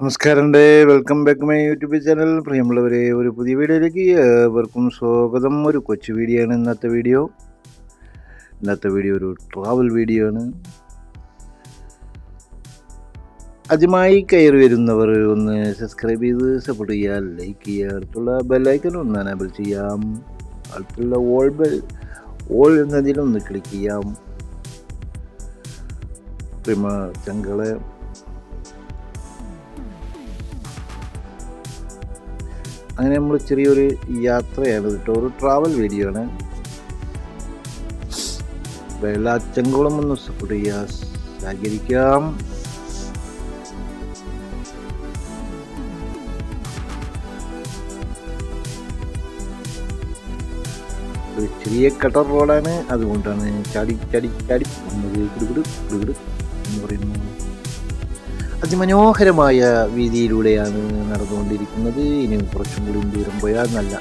നമസ്കാരമുണ്ട് welcome back my YouTube channel പ്രിയമുള്ളവരെ ഒരു പുതിയ വീഡിയോയിലേക്ക് ഏവർക്കും സ്വാഗതം. ഒരു കൊച്ചു വീഡിയോ ആണ് ഇന്നത്തെ വീഡിയോ. ഇന്നത്തെ വീഡിയോ ഒരു ട്രാവൽ വീഡിയോ ആണ്. ആദ്യമായി കയറി വരുന്നവർ ഒന്ന് സബ്സ്ക്രൈബ് ചെയ്ത് സപ്പോർട്ട് ചെയ്യുക ലൈക്ക് ചെയ്യുക അടുത്തുള്ള ബെല്ലൈക്കൻ ഒന്ന് അനേബിൾ ചെയ്യാം അടുത്തുള്ള ഓൾ ബെൽ ഓൾ എന്നതിലൊന്ന് ക്ലിക്ക് ചെയ്യാം. പ്രിമ ചങ്കളെ അങ്ങനെ നമ്മൾ ചെറിയൊരു യാത്രയാണ്. കേട്ടോ ഒരു ട്രാവൽ വീഡിയോ ആണ്. വെള്ളാച്ചങ്കുളം ഒന്ന് സപ്പോർട്ട് ചെയ്യുക സഹകരിക്കാം. ചെറിയ കട്ടർ റോഡാണ്. അതുകൊണ്ടാണ് ചാടി ചാടി ചാടി. എന്ന് പറയുന്നു അതിമനോഹരമായ വീതിയിലൂടെയാണ് നടന്നുകൊണ്ടിരിക്കുന്നത്. ഇനി കുറച്ചും കൂടി ദൂരം പോയാൽ നല്ല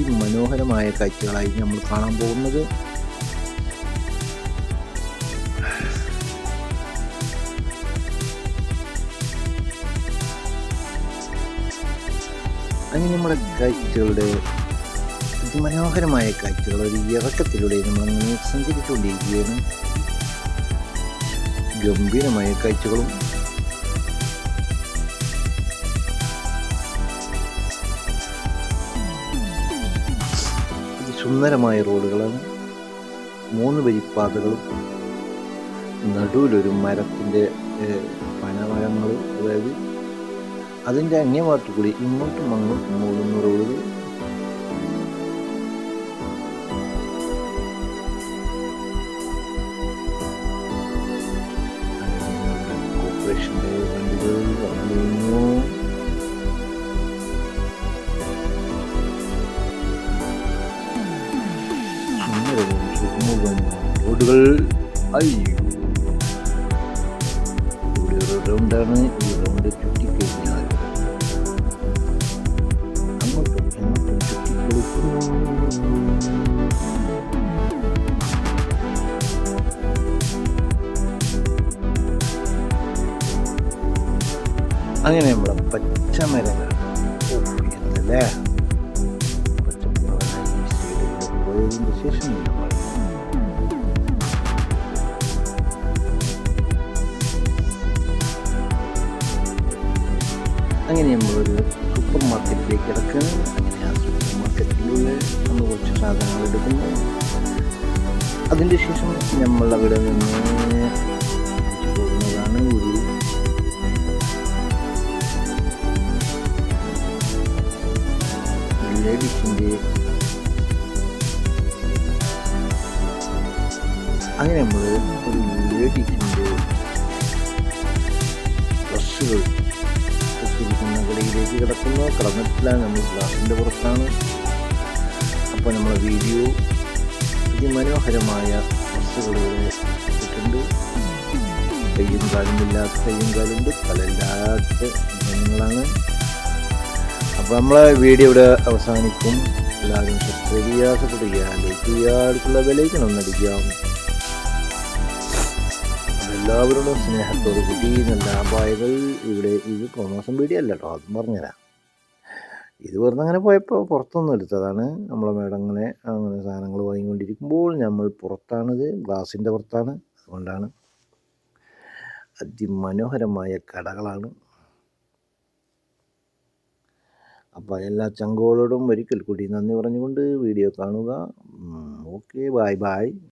അതിമനോഹരമായ കാഴ്ചകളായി നമ്മൾ കാണാൻ പോകുന്നത്. അങ്ങനെ നമ്മുടെ കാഴ്ചകളുടെ അതിമനോഹരമായ കാഴ്ചകൾ ഒരു ഇറക്കത്തിലൂടെ നമ്മളങ്ങനെ സഞ്ചരിച്ചുകൊണ്ടിരിക്കുകയാണ്. ഗംഭീരമായ കാഴ്ചകളും സുന്ദരമായ റോഡുകളാണ് മൂന്ന് വരിപ്പാതകളും നടുവിലൊരു മരത്തിന്റെ പനമരങ്ങൾ അതായത് അതിന്റെ അങ്ങേ ഭാഗത്തു കൂടി ഇങ്ങോട്ടും അങ്ങോട്ടും മൂടുന്ന റോഡുകൾ. കോർപ്പറേഷന്റെ വണ്ടികൾ വന്നു മുഴുവൻ റോഡുകൾ. അയ്യോ. ഇവിടെ ഒരു റൗണ്ടാണ് ഈ റൗണ്ട് ചുറ്റിക്കഴിഞ്ഞാൽ. അങ്ങോട്ടും ഇങ്ങോട്ടും ചുറ്റിക്കളിക്കുന്നു അങ്ങനെ നമ്മളെ പച്ചമരങ്ങൾ. സൈഡിലൂടെ പോയതിന് ശേഷം നമ്മൾ അങ്ങനെ നമ്മളൊരു സൂപ്പർ മാർക്കറ്റിലേക്ക് ഇറക്കുന്നു അങ്ങനെ ആ സൂപ്പർ മാർക്കറ്റിലൂടെ നമ്മൾ കുറച്ച് സാധനങ്ങൾ എടുക്കുന്നു. അതിന്റെ ശേഷം നമ്മൾ അവിടെ നിന്ന് പോകുന്നതാണ് ഒരു ലേഡീസിന്റെ അങ്ങനെ നമ്മൾ ഒരു ലേഡീസിന്റെ ഡ്രസ്സുകൾ വെച്ചിരിക്കുന്ന മുകളിലേക്ക് കിടക്കുന്നു. കിടന്നിട്ടില്ല നമ്മൾ ഗ്ലാസിന്റെ പുറത്താണ്. അപ്പോൾ നമ്മൾ വീഡിയോ അതിമനോഹരമായ മനോഹരമായ ഇവിടെ ഇട്ടിട്ടുണ്ട് കയ്യും കാലും ഇല്ലാത്ത കയ്യും കാലുണ്ട് പലല്ലാത്ത ജനങ്ങളാണ്. അപ്പോൾ നമ്മളെ വീഡിയോ ഇവിടെ അവസാനിക്കും. എല്ലാവരും സബ്സ്ക്രൈബ് ചെയ്യുക സപ്പോർട്ട് ചെയ്യുക ലൈക്ക് ചെയ്യുക എല്ലാവരോടും സ്നേഹത്തോട് കൂടി നല്ല അപായകൾ ഇവിടെ ഇത് പ്രൊമോഷൻ വീഡിയോ അല്ല കേട്ടോ അതും പറഞ്ഞുതരാം. ഇത് വെറുതെ അങ്ങനെ പോയപ്പോൾ പുറത്തൊന്നും എടുത്തതാണ്. നമ്മളെ മേഡം അങ്ങനെ അങ്ങനെ സാധനങ്ങൾ വാങ്ങിക്കൊണ്ടിരിക്കുമ്പോൾ നമ്മൾ പുറത്താണിത് ഗ്ലാസിന്റെ പുറത്താണ് അതുകൊണ്ടാണ്. അതിമനോഹരമായ കടകളാണ്. അപ്പോൾ എല്ലാ ചങ്കോളോടും ഒരിക്കൽ കൂടി നന്ദി പറഞ്ഞുകൊണ്ട് വീഡിയോ കാണുക. Okay bye bye